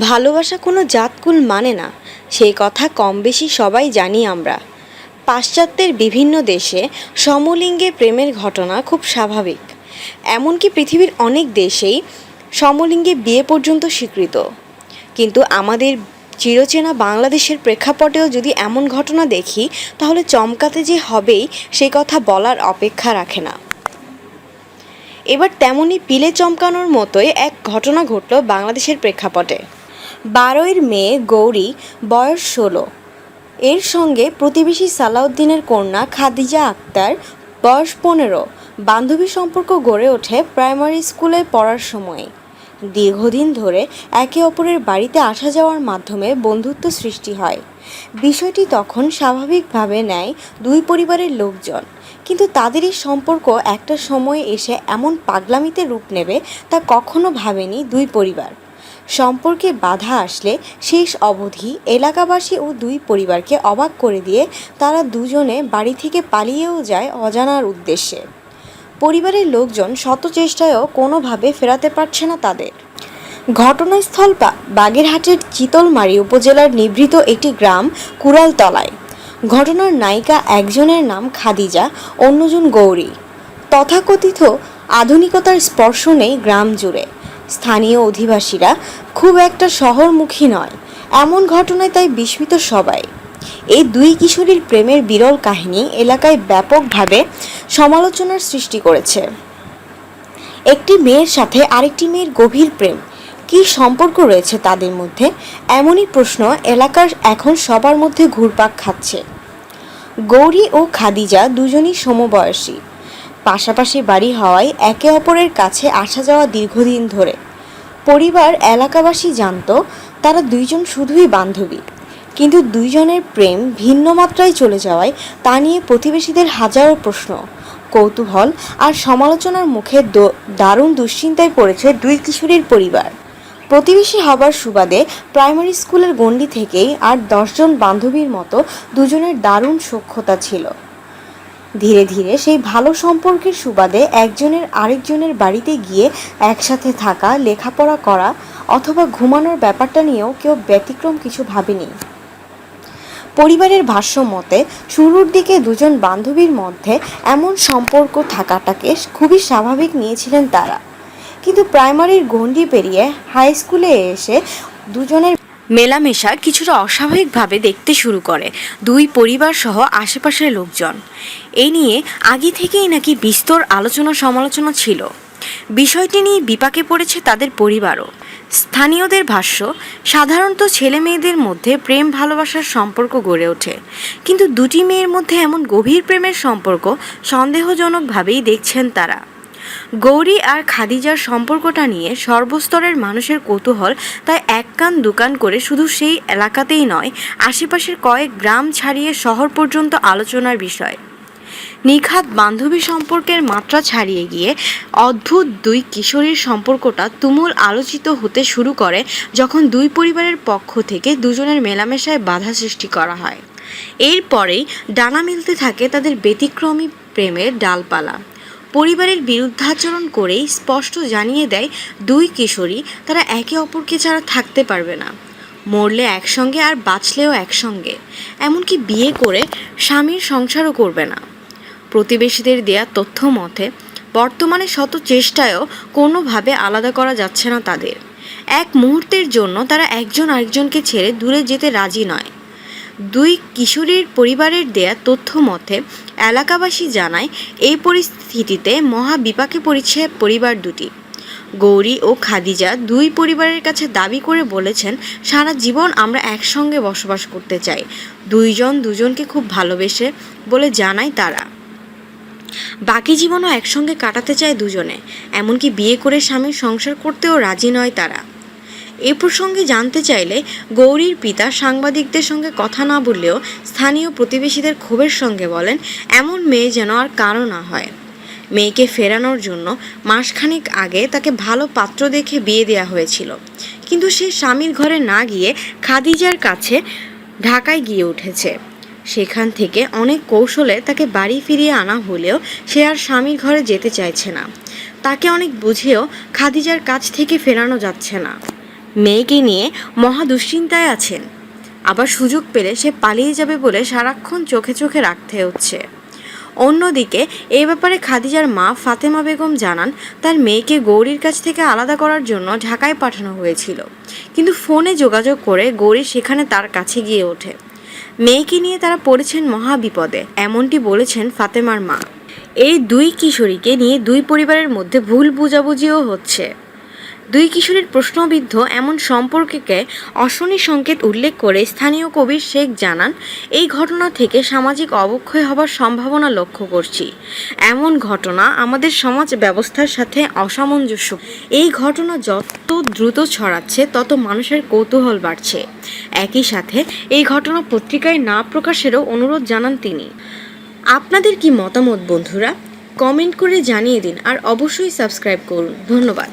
ভালোবাসা কোনো জাতকুল মানে না, সেই কথা কম বেশি সবাই জানি আমরা। পাশ্চাত্যের বিভিন্ন দেশে সমলিঙ্গে প্রেমের ঘটনা খুব স্বাভাবিক। এমনকি পৃথিবীর অনেক দেশেই সমলিঙ্গে বিয়ে পর্যন্ত স্বীকৃত। কিন্তু আমাদের চিরচেনা বাংলাদেশের প্রেক্ষাপটেও যদি এমন ঘটনা দেখি, তাহলে চমকাতে যে হবেই, সে কথা বলার অপেক্ষা রাখে না। এবার তেমনই পিলে চমকানোর মতোই এক ঘটনা ঘটল বাংলাদেশের প্রেক্ষাপটে। বারোইর মেয়ে গৌরী, বয়স ষোলো। এর সঙ্গে প্রতিবেশী সালাউদ্দিনের কন্যা খাদিজা আক্তার, বয়স পনেরো। বান্ধবী সম্পর্ক গড়ে ওঠে প্রাইমারি স্কুলে পড়ার সময়ে। দীর্ঘদিন ধরে একে অপরের বাড়িতে আসা যাওয়ার মাধ্যমে বন্ধুত্ব সৃষ্টি হয়। বিষয়টি তখন স্বাভাবিকভাবে নেয় দুই পরিবারের লোকজন। কিন্তু তাদের এই সম্পর্ক একটা সময়ে এসে এমন পাগলামিতে রূপ নেবে তা কখনো ভাবেনি দুই পরিবার। সম্পর্কে বাধা আসলে শেষ অবধি এলাকাবাসী ও দুই পরিবারকে অবাক করে দিয়ে তারা দুজনে বাড়ি থেকে পালিয়েও যায় অজানার উদ্দেশ্যে। পরিবারের লোকজন শত চেষ্টায়ও কোনোভাবে ফেরাতে পারছে না তাদের। ঘটনাস্থল বাগেরহাটের চিতলমারি উপজেলার নিভৃত একটি গ্রাম কুড়ালতলায়। ঘটনার নায়িকা একজনের নাম খাদিজা, অন্যজন গৌরী। তথাকথিত আধুনিকতার স্পর্শ নেই গ্রাম জুড়ে। স্থানীয় অধিবাসীরা খুব একটা শহরমুখী নয়। এমন ঘটনায় তাই বিস্মিত সবাই। এই দুই কিশোরীর প্রেমের বিরল কাহিনী এলাকায় ব্যাপকভাবে সমালোচনার সৃষ্টি করেছে। একটি মেয়ের সাথে আরেকটি মেয়ের গভীর প্রেম। কী সম্পর্ক রয়েছে তাদের মধ্যে? এমনই প্রশ্ন এলাকার এখন সবার মধ্যে ঘুরপাক খাচ্ছে। গৌরী ও খাদিজা দুজনই সমবয়সী। পাশাপাশি বাড়ি হওয়ায় একে অপরের কাছে আসা যাওয়া দীর্ঘদিন ধরে। পরিবার, এলাকাবাসী জানত, তারা দুইজন শুধুই বান্ধবী। কিন্তু দুইজনের প্রেম ভিন্ন মাত্রায় চলে যাওয়ায় তা নিয়ে প্রতিবেশীদের হাজারো প্রশ্ন, কৌতূহল আর সমালোচনার মুখে দারুণ দুশ্চিন্তায় পড়েছে দুই কিশোরীর পরিবার। প্রতিবেশী হবার সুবাদে প্রাইমারি স্কুলের গণ্ডি থেকেই আর দশজন বান্ধবীর মতো দুজনের দারুণ সখ্যতা ছিল। ধীরে ধীরে সেই ভালো সম্পর্কের সুবাদে একজনের আরেকজনের বাড়িতে গিয়ে একসাথে থাকা, লেখাপড়া করা অথবা ঘুমানোর ব্যাপারটা নিয়েও কেউ ব্যতিক্রম কিছু ভাবেনি। পরিবারের ভাষ্য মতে শুরুর দিকে দুজন বান্ধবীর মধ্যে এমন সম্পর্ক থাকাটাকে খুবই স্বাভাবিক নিয়েছিলেন তারা। কিন্তু প্রাইমারির গণ্ডি পেরিয়ে হাই স্কুলে এসে দুজনের মেলামেশা কিছুটা অস্বাভাবিকভাবে দেখতে শুরু করে দুই পরিবার সহ আশেপাশের লোকজন। এই নিয়ে আগে থেকেই নাকি বিস্তর আলোচনা সমালোচনা ছিল। বিষয়টি নিয়ে বিপাকে পড়েছে তাদের পরিবারও। স্থানীয়দের ভাষ্য, সাধারণত ছেলে মেয়েদের মধ্যে প্রেম ভালোবাসার সম্পর্ক গড়ে ওঠে। কিন্তু দুটি মেয়ের মধ্যে এমন গভীর প্রেমের সম্পর্ক সন্দেহজনকভাবেই দেখছেন তারা। গৌরী আর খাদিজার সম্পর্কটা নিয়ে সর্বস্তরের মানুষের কৌতূহল তাই এক কান দুকান করে শুধু সেই এলাকাতেই নয়, আশেপাশের কয়েক গ্রাম ছাড়িয়ে শহর পর্যন্ত আলোচনার বিষয়। নিখাত বান্ধবী সম্পর্কের মাত্রা ছাড়িয়ে গিয়ে অদ্ভুত দুই কিশোরীর সম্পর্কটা তুমুল আলোচিত হতে শুরু করে যখন দুই পরিবারের পক্ষ থেকে দুজনের মেলামেশায় বাধা সৃষ্টি করা হয়। এরপরেই ডানা মিলতে থাকে তাদের ব্যতিক্রমী প্রেমের ডালপালা। পরিবারের বিরুদ্ধাচরণ করেই স্পষ্ট জানিয়ে দেয় দুই কিশোরী, তারা একে অপরকে ছাড়া থাকতে পারবে না। মরলে একসঙ্গে আর বাঁচলেও একসঙ্গে। এমনকি বিয়ে করে স্বামীর সংসারও করবে না। প্রতিবেশীদের দেয়া তথ্য মতে, বর্তমানে শত চেষ্টায়ও কোনোভাবে আলাদা করা যাচ্ছে না তাদের। এক মুহূর্তের জন্য তারা একজন আরেকজনকে ছেড়ে দূরে যেতে রাজি নয়। দুই কিশোরীর পরিবারের দেয়া তথ্য মতে, এলাকাবাসী জানায়, এই পরিস্থিতিতে মহা বিপাকে পড়েছে পরিবার দুটি। গৌরী ও খাদিজা দুই পরিবারের কাছে দাবি করে বলেছেন, সারা জীবন আমরা একসঙ্গে বসবাস করতে চাই। দুইজন দুজনকে খুব ভালোবেসে, বলে জানায় তারা। বাকি জীবনও একসঙ্গে কাটাতে চায় দুজনে। এমনকি বিয়ে করে স্বামীর সংসার করতেও রাজি নয় তারা। এ প্রসঙ্গে জানতে চাইলে গৌরীর পিতা সাংবাদিকদের সঙ্গে কথা না বললেও স্থানীয় প্রতিবেশীদের ক্ষোভের সঙ্গে বলেন, এমন মেয়ে যেন আর কারও না হয়। মেয়েকে ফেরানোর জন্য মাসখানেক আগে তাকে ভালো পাত্র দেখে বিয়ে দেওয়া হয়েছিল। কিন্তু সে স্বামীর ঘরে না গিয়ে খাদিজার কাছে ঢাকায় গিয়ে উঠেছে। সেখান থেকে অনেক কৌশলে তাকে বাড়ি ফিরিয়ে আনা হলেও সে আর স্বামীর ঘরে যেতে চাইছে না। তাকে অনেক বুঝেও খাদিজার কাছ থেকে ফেরানো যাচ্ছে না। মেয়েকে নিয়ে মহা দুশ্চিন্তায় আছেন। আবার সুযোগ পেলে সে পালিয়ে যাবে বলে সারাক্ষণ চোখে চোখে রাখতে হচ্ছে। অন্যদিকে এই ব্যাপারে খাদিজার মা ফাতেমা বেগম জানান, তার মেয়েকে গৌরীর কাছ থেকে আলাদা করার জন্য ঢাকায় পাঠানো হয়েছিল। কিন্তু ফোনে যোগাযোগ করে গৌরী সেখানে তার কাছে গিয়ে ওঠে। মেয়েকে নিয়ে তারা পড়েছেন মহা বিপদে, এমনটি বলেছেন ফাতেমার মা। এই দুই কিশোরীকে নিয়ে দুই পরিবারের মধ্যে ভুল বুঝাবুঝিও হচ্ছে। দুই কিশোরীর প্রশ্নবিদ্ধ এমন সম্পর্ককে অশনি সংকেত উল্লেখ করে স্থানীয় কবির শেখ জানান, এই ঘটনা থেকে সামাজিক অবক্ষয় হবার সম্ভাবনা লক্ষ্য করছি। এমন ঘটনা আমাদের সমাজ ব্যবস্থার সাথে অসামঞ্জস্য। এই ঘটনা যত দ্রুত ছড়াচ্ছে, তত মানুষের কৌতূহল বাড়ছে। একই সাথে এই ঘটনা পত্রিকায় না প্রকাশেরও অনুরোধ জানান তিনি। আপনাদের কি মতামত, বন্ধুরা? কমেন্ট করে জানিয়ে দিন আর অবশ্যই সাবস্ক্রাইব করুন। ধন্যবাদ।